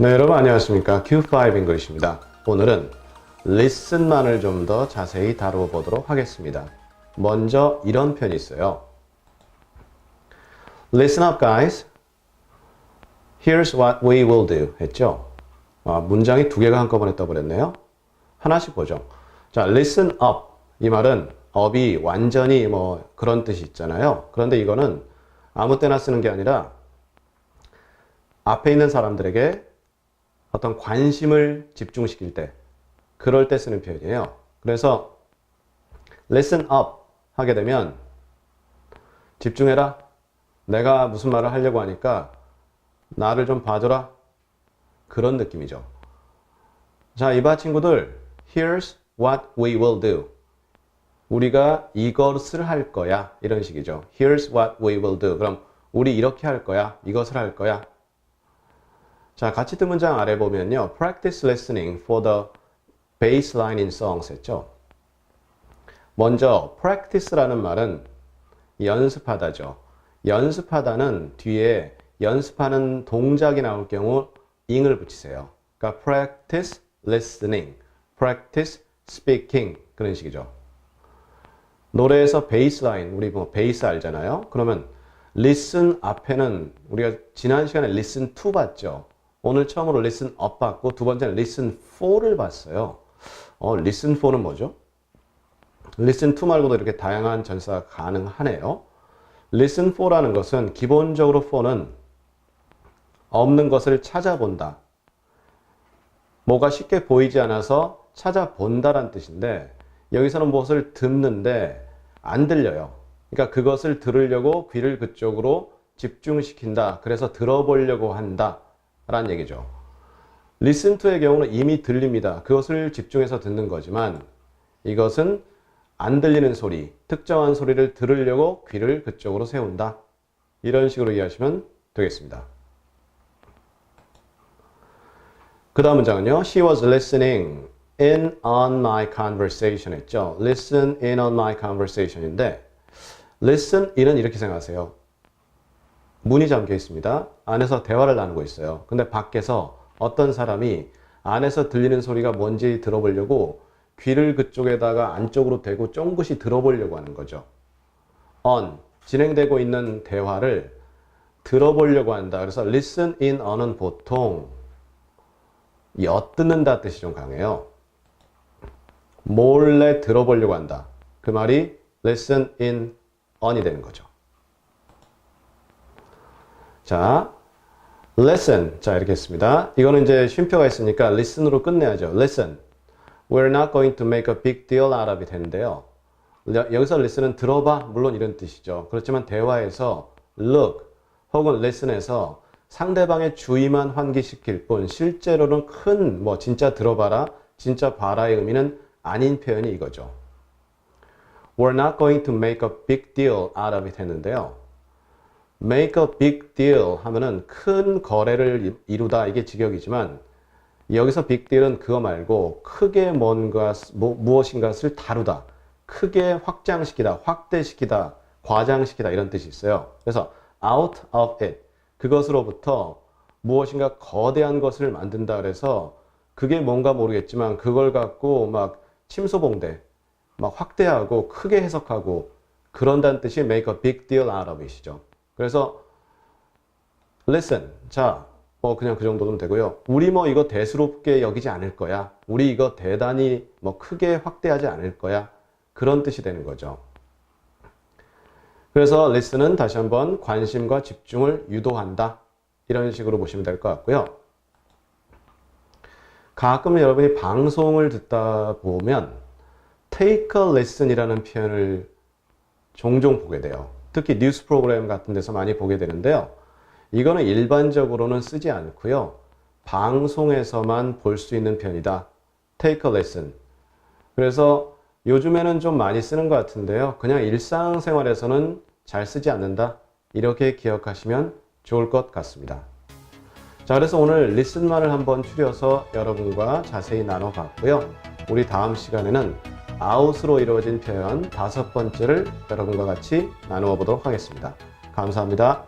네, 여러분 안녕하십니까. Q5 잉글리시입니다. 오늘은 listen만을 좀 더 자세히 다뤄보도록 하겠습니다. 먼저 이런 편이 있어요. Listen up, guys. Here's what we will do. 했죠? 아, 문장이 두 개가 한꺼번에 떠버렸네요. 하나씩 보죠. 자, listen up. 이 말은 up이 완전히 뭐 그런 뜻이 있잖아요. 그런데 이거는 아무 때나 쓰는 게 아니라 앞에 있는 사람들에게 어떤 관심을 집중시킬 때, 그럴 때 쓰는 표현이에요. 그래서 listen up 하게 되면 집중해라. 내가 무슨 말을 하려고 하니까 나를 좀 봐줘라. 그런 느낌이죠. 자, 이봐 친구들. Here's what we will do. 우리가 이것을 할 거야. 이런 식이죠. Here's what we will do. 그럼 우리 이렇게 할 거야. 이것을 할 거야. 자, 같이 뜬 문장 아래 보면요. Practice listening for the baseline in songs 했죠. 먼저 practice라는 말은 연습하다죠. 연습하다는 뒤에 연습하는 동작이 나올 경우 ing을 붙이세요. 그러니까 practice listening, practice speaking 그런 식이죠. 노래에서 베이스라인, 우리 뭐 베이스 알잖아요. 그러면 listen 앞에는 우리가 지난 시간에 listen to 봤죠. 오늘 처음으로 listen up 봤고 두 번째는 listen for를 봤어요. 어, listen for는 뭐죠? listen to 말고도 이렇게 다양한 전사가 가능하네요. listen for라는 것은 기본적으로 for는 없는 것을 찾아본다. 뭐가 쉽게 보이지 않아서 찾아본다란 뜻인데 여기서는 무엇을 듣는데 안 들려요. 그러니까 그것을 들으려고 귀를 그쪽으로 집중시킨다. 그래서 들어보려고 한다. 라는 얘기죠. listen to의 경우는 이미 들립니다. 그것을 집중해서 듣는 거지만 이것은 안 들리는 소리, 특정한 소리를 들으려고 귀를 그쪽으로 세운다. 이런 식으로 이해하시면 되겠습니다. 그 다음 문장은요. She was listening in on my conversation 했죠. Listen in on my conversation인데 listen in은 이렇게 생각하세요. 문이 잠겨 있습니다. 안에서 대화를 나누고 있어요. 근데 밖에서 어떤 사람이 안에서 들리는 소리가 뭔지 들어보려고 귀를 그쪽에다가 안쪽으로 대고 쫑긋이 들어보려고 하는 거죠. on 진행되고 있는 대화를 들어보려고 한다. 그래서 listen in on은 보통 엿듣는다 뜻이 좀 강해요. 몰래 들어보려고 한다. 그 말이 listen in on이 되는 거죠. 자, lesson. 자, 이렇게 했습니다. 이거는 이제 쉼표가 있으니까 listen으로 끝내야죠. listen. We're not going to make a big deal out of it 했는데요. 여기서 listen은 들어봐. 물론 이런 뜻이죠. 그렇지만 대화에서 look 혹은 listen에서 상대방의 주의만 환기시킬 뿐 실제로는 큰 뭐 진짜 들어봐라, 진짜 봐라의 의미는 아닌 표현이 이거죠. We're not going to make a big deal out of it 했는데요. Make a big deal 하면은 큰 거래를 이루다. 이게 직역이지만 여기서 big deal은 그거 말고 크게 뭔가 뭐, 무엇인가를 다루다. 크게 확장시키다 확대시키다 과장시키다 이런 뜻이 있어요. 그래서 out of it. 그것으로부터 무엇인가 거대한 것을 만든다 그래서 그게 뭔가 모르겠지만 그걸 갖고 막 침소봉대 막 확대하고 크게 해석하고 그런다는 뜻이 make a big deal out of it이죠 그래서 listen. 자, 뭐 그냥 그 정도면 되고요. 우리 뭐 이거 대수롭게 여기지 않을 거야. 우리 이거 대단히 뭐 크게 확대하지 않을 거야. 그런 뜻이 되는 거죠. 그래서 listen은 다시 한번 관심과 집중을 유도한다. 이런 식으로 보시면 될 것 같고요. 가끔 여러분이 방송을 듣다 보면 take a lesson이라는 표현을 종종 보게 돼요. 특히 뉴스 프로그램 같은 데서 많이 보게 되는데요. 이거는 일반적으로는 쓰지 않고요. 방송에서만 볼 수 있는 편이다. take a lesson. 그래서 요즘에는 좀 많이 쓰는 것 같은데요. 그냥 일상생활에서는 잘 쓰지 않는다. 이렇게 기억하시면 좋을 것 같습니다. 자, 그래서 오늘 리슨만을 한번 추려서 여러분과 자세히 나눠봤고요. 우리 다음 시간에는 아웃으로 이루어진 표현 다섯 번째를 여러분과 같이 나누어 보도록 하겠습니다. 감사합니다.